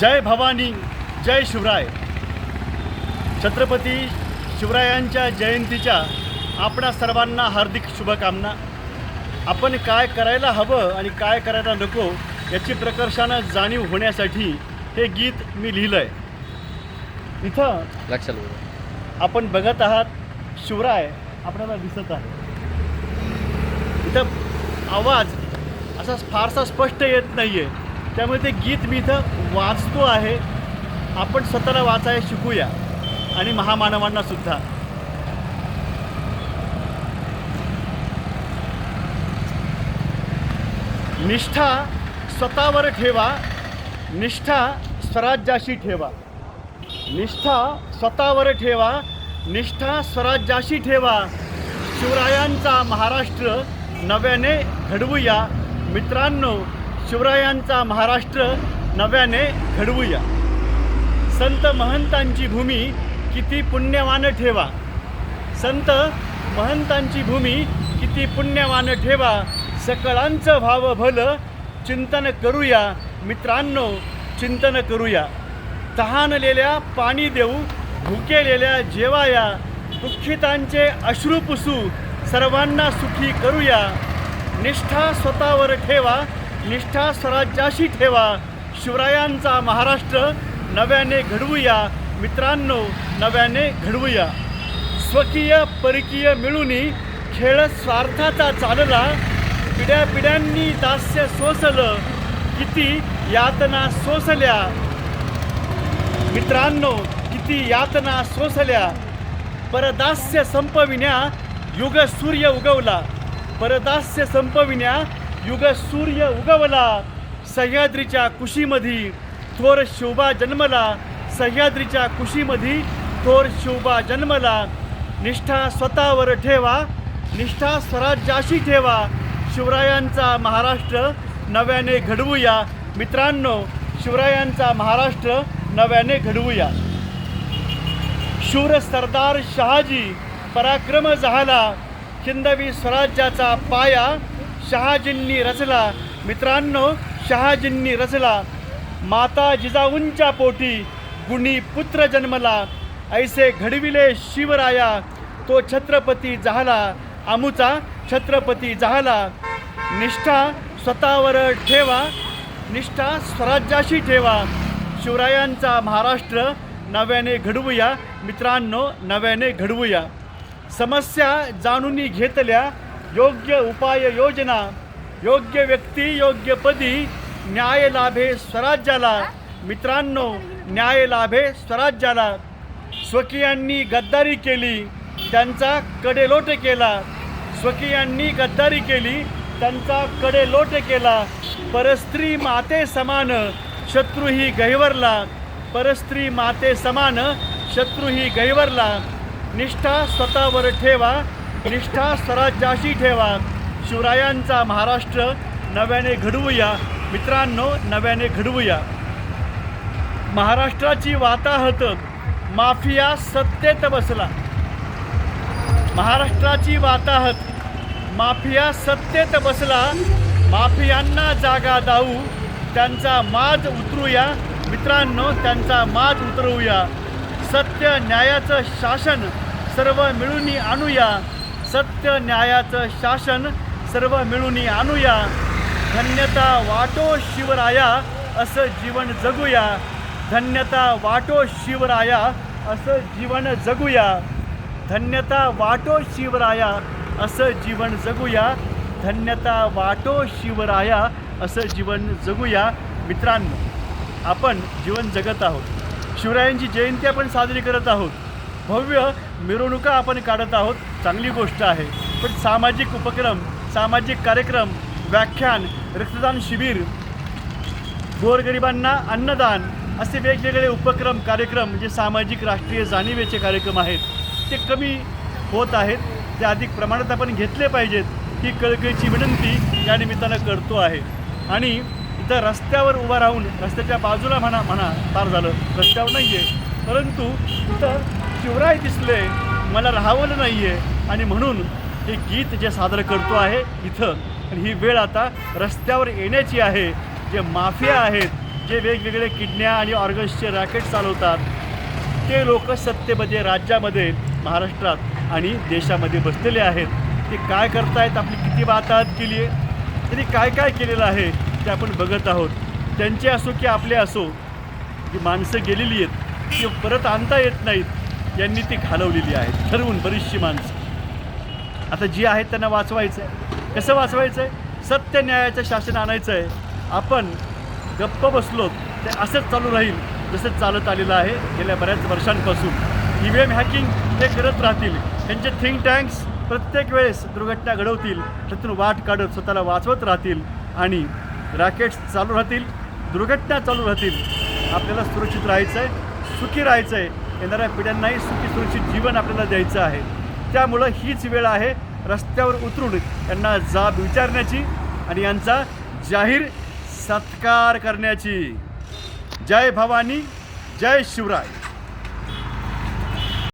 जय भवानी जय शिवराय. छत्रपती शिवरायांच्या जयंतीच्या आपणा सर्वांना हार्दिक शुभकामना. आपण काय करायला हवं आणि काय करायला नको याची प्रकर्षानं जाणीव होण्यासाठी हे गीत मी लिहिलं आहे इथं लक्षात आपण बघत आहात शिवराय आपल्याला दिसत आहे. इथं आवाज असा फारसा स्पष्ट येत नाही आहे त्यामुळे ते गीत मी इथं वाचतो आहे. आपण स्वतःला वाचायला शिकूया. आणि महामानवांना सुद्धा. निष्ठा स्वतःवर ठेवा. निष्ठा स्वराज्याशी ठेवा. निष्ठा स्वतःवर ठेवा. निष्ठा स्वराज्याशी ठेवा. शिवरायांचा महाराष्ट्र नव्याने घडवूया. मित्रांनो शिवरायांचा महाराष्ट्र नव्याने घडवूया. संत महंतांची भूमी किती पुण्यवान ठेवा. संत महंतांची भूमी किती पुण्यवान ठेवा. सकळांचं भाव भलं चिंतन करूया. मित्रांनो चिंतन करूया. तहानलेल्या पाणी देऊ भुकेलेल्या जेवाया. दुःखितांचे अश्रू पुसू सर्वांना सुखी करूया. निष्ठा स्वतःवर ठेवा. निष्ठा स्वराज्याशी ठेवा. शिवरायांचा महाराष्ट्र नव्याने घडवूया. मित्रांनो नव्याने घडवूया. स्वकीय परकीय मिळूनी खेळ स्वार्थाचा चालला. पिढ्या पिढ्यांनी दास्य सोसलं. किती यातना सोसल्या. मित्रांनो किती यातना सोसल्या. परदास्य संपविण्या युग सूर्य उगवला. परदास्य संपविण्या युग सूर्य उगवला सह्याद्रीच्या कुशीमधी थोर शोभा जन्मला सह्याद्रीच्या कुशीमधी थोर शोभा जन्मला. निष्ठा स्वतःवर ठेवा निष्ठा स्वराज्याशी ठेवा. शिवरायांचा महाराष्ट्र नव्याने घडवूया. मित्रांनो शिवरायांचा महाराष्ट्र नव्याने घडवूया. शूर सरदार शहाजी पराक्रम झाला. हिंदवी स्वराज्याचा पाया शहाजींनी रचला. मित्रांनो शहाजींनी रचला. माता जिजाऊंच्या पोटी गुणी पुत्र जन्मला. ऐसे घडविले शिवराया तो छत्रपती झाला. आमूचा छत्रपती झाला. निष्ठा स्वतःवर ठेवा. निष्ठा स्वराज्याशी ठेवा. शिवरायांचा महाराष्ट्र नव्याने घडवूया. मित्रांनो नव्याने घडवूया. समस्या जाणून घेतल्या. योग्य उपाय योजना योग्य व्यक्ती योग्य पदी न्याय लाभे स्वराज्याला. मित्रांनो न्याय लाभे स्वराज्याला. स्वकीयांनी गद्दारी केली त्यांचा कडेलोट केला. स्वकीयांनी गद्दारी केली त्यांचा कडेलोट केला. परस्त्री माते समान शत्रूही गहिवरला. परस्त्री माते समान शत्रूही गहिवरला. निष्ठा स्वतःवर ठेवा निष्ठा स्वराज्याशी ठेवा. शिवरायांचा महाराष्ट्र नव्याने घडवूया. मित्रांनो नव्याने घडवूया. महाराष्ट्राची वाताहत माफिया सत्तेत बसला. महाराष्ट्राची वाताहत माफिया सत्तेत बसला. माफियांना जागा दाऊ त्यांचा माज उतरूया. मित्रांनो त्यांचा माज उतरवूया. सत्य न्यायाचं शासन सर्व मिळून आणूया. सत्य न्यायाचं शासन सर्व मिळून आणूया. धन्यता वाटो शिवराया असं जीवन जगूया. धन्यता वाटो शिवराया असं जीवन जगूया. धन्यता वाटो शिवराया असं जीवन जगूया. धन्यता वाटो शिवराया असं जीवन जगूया. मित्रांनो आपण जीवन जगत आहोत. शिवरायांची जयंती आपण साजरी करत आहोत. भव्य मिरवणुका आपण काढत आहोत चांगली गोष्ट आहे. पण सामाजिक उपक्रम सामाजिक कार्यक्रम व्याख्यान रक्तदान शिबिर गोरगरिबांना अन्नदान असे वेगवेगळे उपक्रम कार्यक्रम जे सामाजिक राष्ट्रीय जाणीवेचे कार्यक्रम आहेत ते कमी होत आहेत. ते अधिक प्रमाणात आपण घेतले पाहिजेत ही कळकळीची विनंती या निमित्तानं करतो आहे. आणि इथं रस्त्यावर उभा राहून रस्त्याच्या बाजूला म्हणा म्हणा फार झालं रस्त्यावर नाही आहे परंतु इथं शिवराय दिसले मला राहावलं नाही आहे आणि म्हणून हे गीत जे सादर करतो आहे इथं आणि ही वेळ आता रस्त्यावर येण्याची आहे. जे माफिया आहेत जे वेगवेगळे किडन्या आणि ऑर्गन्सचे रॅकेट चालवतात ते लोक सत्तेमध्ये राज्यामध्ये महाराष्ट्रात आणि देशामध्ये बसलेले आहेत. ते काय करतायत आपली किती वाताहत केली आहे? त्यांनी काय काय केलेलं आहे ते आपण बघत आहोत. त्यांचे असो की आपले असो जी माणसं गेलेली आहेत ती परत आणता येत नाहीत. यांनी ती घालवलेली आहे. ठरवून बरीचशी माणसं. आता जी आहेत त्यांना वाचवायचं आहे कसं वाचवायचं आहे सत्य न्यायाचं शासन आणायचं आहे आपण गप्प बसलो ते असंच चालू राहील जसं चालत आलेलं आहे गेल्या बऱ्याच वर्षांपासून. ई व्ही एम हॅकिंग ते करत राहतील. त्यांचे थिंक टँक्स प्रत्येक वेळेस दुर्घटना घडवतील. त्यातून वाट काढत स्वतःला वाचवत राहतील आणि रॅकेट्स चालू राहतील दुर्घटना चालू राहतील. आपल्याला सुरक्षित राहायचं आहे सुखी राहायचं आहे येणाऱ्या पिढ्यांनाही सुखी सुरक्षित जीवन आपल्याला द्यायचं आहे. त्यामुळं हीच वेळ आहे रस्त्यावर उतरून यांना जाब विचारण्याची आणि यांचा जाहीर सत्कार करण्याची. जय भवानी जय शिवराय.